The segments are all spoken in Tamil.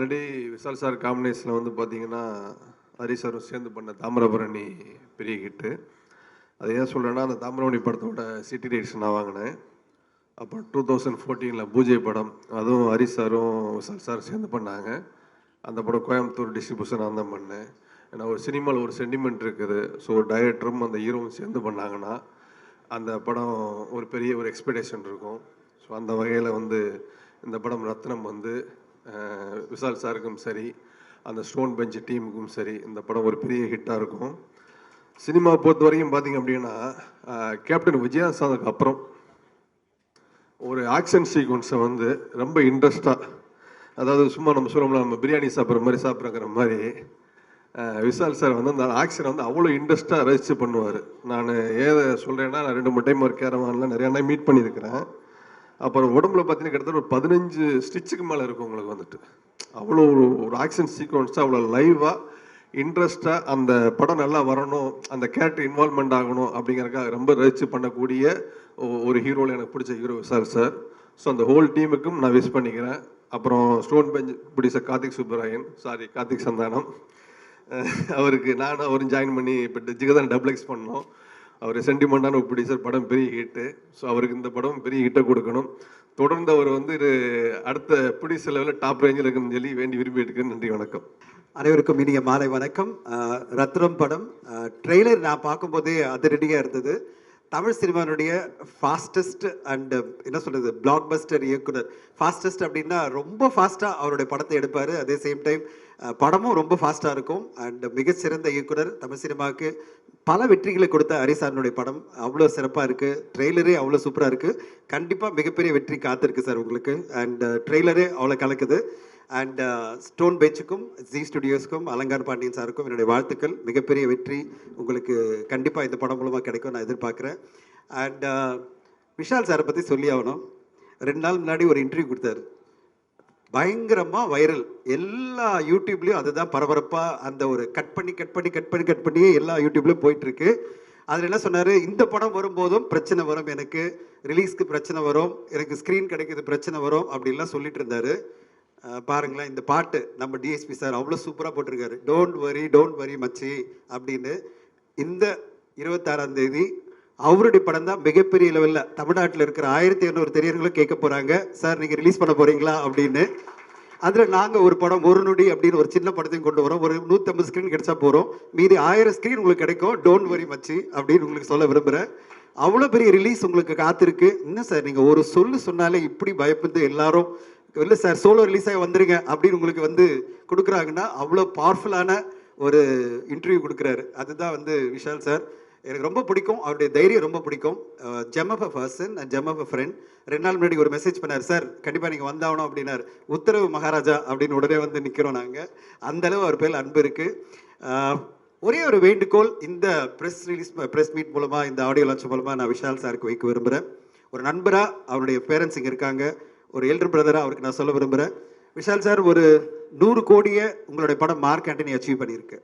ஆல்ரெடி விஷால் சார் காம்பினேஷனில் வந்து பார்த்தீங்கன்னா ஹரி சாரும் சேர்ந்து பண்ண தாமிரபரணி பெரிய ஹிட்டு அது ஏன் சொல்கிறேன்னா அந்த தாமிரபரணி படத்தோட சிட்டி ரைட்ஸ் நான் வாங்கினேன். அப்புறம் டூ தௌசண்ட் ஃபோர்டீனில் பூஜை படம் அதுவும் ஹரி சாரும் விஷால் சார் சேர்ந்து பண்ணாங்க. அந்த படம் கோயம்புத்தூர் டிஸ்ட்ரிபியூஷன் நான் தான் பண்ணேன். ஏன்னா ஒரு சினிமாவில் ஒரு சென்டிமெண்ட் இருக்குது. ஸோ டைரக்டரும் அந்த ஹீரோவும் சேர்ந்து பண்ணாங்கன்னா அந்த படம் ஒரு பெரிய ஒரு எக்ஸ்பெக்டேஷன் இருக்கும். ஸோ அந்த வகையில் வந்து இந்த படம் ரத்னம் வந்து விசால் விஷால் சாருக்கும் சரி அந்த ஸ்டோன் பெஞ்ச் டீமுக்கும் சரி இந்த படம் ஒரு பெரிய ஹிட்டாக இருக்கும். சினிமா பொறுத்த வரைக்கும் பார்த்தீங்க அப்படின்னா கேப்டன் விஜயசாந்துக்கு அப்புறம் ஒரு ஆக்ஷன் சீக்வன்ஸை வந்து ரொம்ப இன்ட்ரெஸ்டாக அதாவது சும்மா நம்ம சொல்லுவோம்ல நம்ம பிரியாணி சாப்பிட்ற மாதிரி சாப்பிட்றங்கிற மாதிரி விசால் விஷால் சார் வந்து அந்த ஆக்ஷனை வந்து அவ்வளோ இன்ட்ரெஸ்ட்டாக ரசித்து பண்ணுவார். நான் ஏதை சொல்கிறேன்னா நான் ரெண்டு மூணு டைம் ஒரு கேரவானில் நிறையா நாள் மீட் பண்ணியிருக்கிறேன். அப்புறம் உடம்புல பார்த்தீங்கன்னா கிட்டத்தட்ட ஒரு பதினஞ்சு ஸ்டிச்சுக்கு மேலே இருக்கும் உங்களுக்கு வந்துட்டு. அவ்வளோ ஒரு ஒரு ஆக்ஷன் சீக்வன்ஸாக அவ்வளோ லைவாக இன்ட்ரெஸ்டாக அந்த படம் நல்லா வரணும் அந்த கேரக்டர் இன்வால்மெண்ட் ஆகணும் அப்படிங்கிறக்காக ரொம்ப ரசித்து பண்ணக்கூடிய ஒரு ஹீரோவில் எனக்கு பிடிச்ச ஹீரோ சார் சார் ஸோ அந்த ஹோல் டீமுக்கும் நான் விஷ் பண்ணிக்கிறேன். அப்புறம் ஸ்டோன் பெஞ்ச் பிடிச்ச கார்த்திக் சுப்பராயன் சாரி கார்த்திக் சந்தானம். அவருக்கு நானும் அவரும் ஜாயின் பண்ணி இப்போ ஜிகதான் டபுள் எக்ஸ் பண்ணோம். அவர் சென்டிமெண்டான ஒரு ப்ரொடியூசர் படம் பெரிய ஹிட்டு ஸோ அவருக்கு இந்த படம் பெரிய ஹிட்டை கொடுக்கணும். தொடர்ந்து அவர் வந்து இது அடுத்த ப்ரொடியூசர் லெவலில் டாப் ரேஞ்சில் இருக்குன்னு சொல்லி வேண்டி விரும்பி எடுக்கிறேன். நன்றி வணக்கம். அனைவருக்கும் இனிய மாலை வணக்கம். ரத்ரம் ரத்னம் படம். ட்ரெய்லர் நான் பார்க்கும்போதே அதிரடியாக இருந்தது. தமிழ் சினிமானுடைய ஃபாஸ்டஸ்ட் அண்டு என்ன சொல்கிறது பிளாக் பஸ்டர் இயக்குனர். ஃபாஸ்டஸ்ட் அப்படின்னா ரொம்ப ஃபாஸ்ட்டாக அவருடைய படத்தை எடுப்பார். அதே சேம் டைம் படமும் ரொம்ப ஃபாஸ்ட்டாக இருக்கும். அண்ட் மிகச்சிறந்த இயக்குனர் தமிழ் சினிமாவுக்கு. பல வெற்றிகளை கொடுத்த ஹரிசாரனுடைய படம் அவ்வளோ சிறப்பாக இருக்குது ட்ரெய்லரே அவ்வளோ சூப்பராக இருக்குது கண்டிப்பாக மிகப்பெரிய வெற்றி காத்திருக்கு சார் உங்களுக்கு. அண்ட் uh, ட்ரெய்லரே அவ்வளோ கலக்குது. அண்ட் ஸ்டோன் பெஞ்சுக்கும் ஜி ஸ்டுடியோஸ்க்கும் அலங்கார் பாண்டியன் சாருக்கும் என்னுடைய வாழ்த்துக்கள். மிகப்பெரிய வெற்றி உங்களுக்கு கண்டிப்பாக இந்த படம் மூலமாக கிடைக்கும் நான் எதிர்பார்க்குறேன். அண்ட் uh, விஷால் சாரை பற்றி சொல்லி ஆகணும். ரெண்டு நாள் முன்னாடி ஒரு இன்டர்வியூ கொடுத்தாரு. பயங்கரமாக வைரல் எல்லா யூடியூப்லேயும் அதுதான் பரபரப்பாக அந்த ஒரு கட் பண்ணி கட் பண்ணி கட் பண்ணி கட் பண்ணியே எல்லா யூடியூப்லேயும் போயிட்டுருக்கு. அதில் என்ன சொன்னார்? இந்த படம் வரும்போதும் பிரச்சனை வரும் எனக்கு. ரிலீஸ்க்கு பிரச்சனை வரும். எனக்கு ஸ்க்ரீன் கிடைக்கிறது பிரச்சனை வரும் அப்படின்லாம் சொல்லிட்டு இருந்தார். பாருங்களேன் இந்த பாட்டு நம்ம டிஎஸ்பி சார் அவ்வளோ சூப்பராக போட்டிருக்காரு. டோன்ட் வரி டோன்ட் வரி மச்சி அப்படின்னு. இந்த இருபத்தாறாம் தேதி அவருடைய படம் தான் மிகப்பெரிய லெவலில் தமிழ்நாட்டில் இருக்கிற ஆயிரத்தி இரநூறு தெரியர்களும் கேட்க போகிறாங்க சார் நீங்கள் ரிலீஸ் பண்ண போகிறீங்களா அப்படின்னு. அதில் நாங்கள் ஒரு படம் ஒரு நொடி அப்படின்னு ஒரு சின்ன படத்தையும் கொண்டு வரோம். ஒரு நூற்றம்பது ஸ்க்ரீன் கிடைச்சா போகிறோம் மீதி ஆயிரம் ஸ்க்ரீன் உங்களுக்கு கிடைக்கும். டோன்ட் வரி மச்சி அப்படின்னு உங்களுக்கு சொல்ல விரும்புகிறேன் அவ்வளோ பெரிய ரிலீஸ் உங்களுக்கு காத்திருக்கு. என்ன சார் நீங்கள் ஒரு சொல்லு சொன்னாலே இப்படி பயப்பட்டு எல்லாரும். இல்லை சார் சோலோ ரிலீஸ் ஆகி வந்துருங்க அப்படின்னு உங்களுக்கு வந்து கொடுக்குறாங்கன்னா அவ்வளோ பவர்ஃபுல்லான ஒரு இன்டர்வியூ கொடுக்குறாரு. அதுதான் வந்து விஷால் சார். எனக்கு ரொம்ப பிடிக்கும். அவருடைய தைரியம் ரொம்ப பிடிக்கும். Gem of a person and gem of a friend ரெண்டு நாள் முன்னாடி ஒரு மெசேஜ் பண்ணார் சார் கண்டிப்பாக நீங்கள் வந்தாகணும் அப்படின்னார். உத்தரவு மகாராஜா அப்படின்னு உடனே வந்து நிற்கிறோம் நாங்கள் அந்தளவு அவர் பேர் அன்பு இருக்குது ஒரே ஒரு வேண்டுகோள் இந்த ப்ரெஸ் ரிலீஸ் ப்ரெஸ் மீட் மூலமாக இந்த ஆடியோ லான்ச் மூலமாக நான் விஷால் சாருக்கு வைக்க விரும்புகிறேன் ஒரு நண்பராக அவருடைய பேரண்ட்ஸ் இங்கே இருக்காங்க. ஒரு எல்டர் பிரதராக அவருக்கு நான் சொல்ல விரும்புகிறேன் விஷால் சார் ஒரு நூறு கோடியை உங்களுடைய படம் மார்க் ஆண்டனி அச்சீவ் பண்ணியிருக்கு.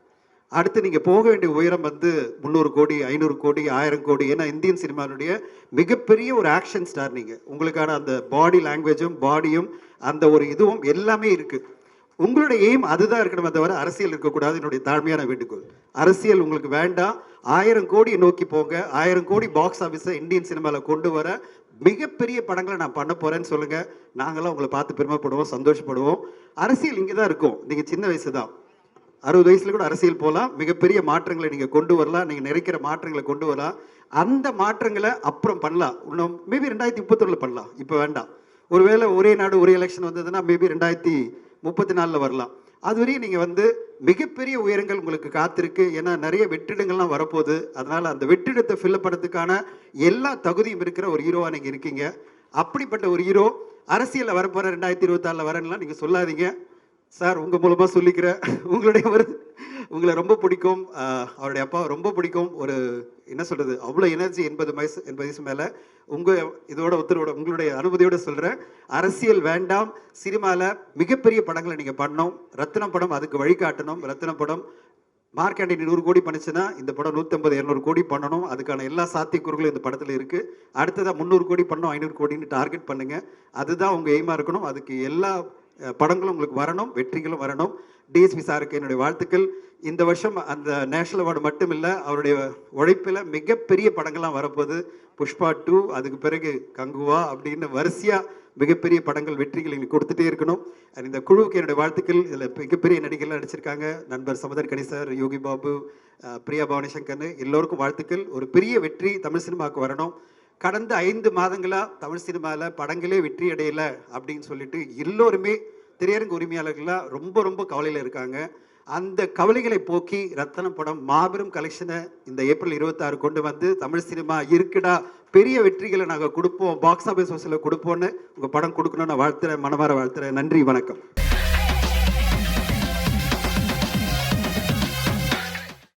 அடுத்து நீங்கள் போக வேண்டிய உயரம் வந்து முந்நூறு கோடி ஐநூறு கோடி ஆயிரம் கோடி ஏன்னா இந்தியன் சினிமாவுடைய மிகப்பெரிய ஒரு ஆக்ஷன் ஸ்டார் நீங்கள் உங்களுக்கான அந்த பாடி லாங்குவேஜும் பாடியும் அந்த ஒரு இதுவும் எல்லாமே இருக்குது உங்களுடைய எய்ம் அதுதான் இருக்கணுமே தவிர அரசியல் இருக்கக்கூடாது. என்னுடைய தாழ்மையான வேண்டுகோள். அரசியல் உங்களுக்கு வேண்டாம். ஆயிரம் கோடி நோக்கி போங்க. ஆயிரம் கோடி பாக்ஸ் ஆஃபீஸை இந்தியன் சினிமாவில் கொண்டு வர மிகப்பெரிய படங்களை நான் பண்ண போகிறேன்னு சொல்லுங்கள் நாங்களாம் உங்களை பார்த்து பெருமைப்படுவோம் சந்தோஷப்படுவோம். அரசியல் இங்கே தான் இருக்கும். நீங்கள் சின்ன வயசு தான் அறுபது வயசுல கூட அரசியல் போகலாம் மிகப்பெரிய மாற்றங்களை நீங்கள் கொண்டு வரலாம். நீங்கள் நிறைக்கிற மாற்றங்களை கொண்டு வரலாம். அந்த மாற்றங்களை அப்புறம் பண்ணலாம். இன்னும் மேபி ரெண்டாயிரத்தி முப்பத்தொன்னில் பண்ணலாம். இப்போ வேண்டாம். ஒருவேளை ஒரே நாடு ஒரே எலெக்ஷன் வந்ததுன்னா மேபி ரெண்டாயிரத்தி முப்பத்தி நாலில் வரலாம். அதுவரையும் நீங்கள் வந்து மிகப்பெரிய உயரங்கள் உங்களுக்கு காத்திருக்கு. ஏன்னா நிறைய வெற்றிடங்கள்லாம் வரப்போகுது. அதனால் அந்த வெற்றிடத்தை ஃபில் பண்ணுறதுக்கான எல்லா தகுதியும் இருக்கிற ஒரு ஹீரோவாக நீங்கள் இருக்கீங்க. அப்படிப்பட்ட ஒரு ஹீரோ அரசியலில் வரப்போகிற ரெண்டாயிரத்தி இருபத்தாறில் வரேன்லாம் நீங்கள் சொல்லாதீங்க. சார் உங்கள் மூலமாக சொல்லிக்கிறேன். உங்களுடைய ஒரு உங்களை ரொம்ப பிடிக்கும். அவருடைய அப்பா ரொம்ப பிடிக்கும். ஒரு என்ன சொல்கிறது அவ்வளோ எனர்ஜி எண்பது வயசு எண்பது வயசு மேலே. உங்கள் இதோட உத்தரவோட உங்களுடைய அனுமதியோடு சொல்கிறேன் அரசியல் வேண்டாம். சினிமாவில் மிகப்பெரிய படங்களை நீங்கள் பண்ணோம் ரத்னம் படம் அதுக்கு வழிகாட்டணும் ரத்தினம் படம் மார்க்கெண்டிங் நூறு கோடி பண்ணிச்சுன்னா இந்த படம் நூற்றம்பது இரநூறு கோடி பண்ணணும். அதுக்கான எல்லா சாத்தியக்கூறுகளும் இந்த படத்தில் இருக்குது அடுத்ததாக முந்நூறு கோடி பண்ணணும். ஐநூறு கோடின்னு டார்கெட் பண்ணுங்கள் அதுதான் உங்கள் எய்மாக இருக்கணும். அதுக்கு எல்லா படங்களும் உங்களுக்கு வரணும் வெற்றிகளும் வரணும். டிஎஸ்பி சாருக்கு என்னுடைய வாழ்த்துக்கள். இந்த வருஷம் அந்த நேஷனல் அவார்டு மட்டும் இல்லை அவருடைய உழைப்பில் மிகப்பெரிய படங்கள்லாம் வரப்போகுது. புஷ்பா டூ அதுக்கு பிறகு கங்குவா அப்படின்னு வரிசையாக மிகப்பெரிய படங்கள் வெற்றிகள் எங்களுக்கு கொடுத்துட்டே இருக்கணும். அண்ட் இந்த குழுவுக்கு என்னுடைய வாழ்த்துக்கள். இதில் மிகப்பெரிய நடிகர்கள் நடிச்சிருக்காங்க. நண்பர் சமதர் கணேசர் யோகி பாபு பிரியா பவானி சங்கர்னு எல்லோருக்கும் வாழ்த்துக்கள். ஒரு பெரிய வெற்றி தமிழ் சினிமாவுக்கு வரணும். கடந்த ஐந்து மாதங்களா தமிழ் சினிமாவில் படங்களே வெற்றி அடையலை அப்படின்னு சொல்லிட்டு எல்லோருமே திரையரங்கு உரிமையாளர்களாக ரொம்ப ரொம்ப கவலையில் இருக்காங்க. அந்த கவலைகளை போக்கி ரத்தனம் படம் மாபெரும் கலெக்ஷனை இந்த ஏப்ரல் இருபத்தாறு கொண்டு வந்து தமிழ் சினிமா இருக்குடா பெரிய வெற்றிகளை நாங்கள் கொடுப்போம் பாக்ஸ் ஆஃபீஸ் ஹவுஸில் கொடுப்போன்னு உங்கள் படம் கொடுக்கணும்னு வாழ்த்துறேன் மனமார வாழ்த்துறேன். நன்றி வணக்கம்.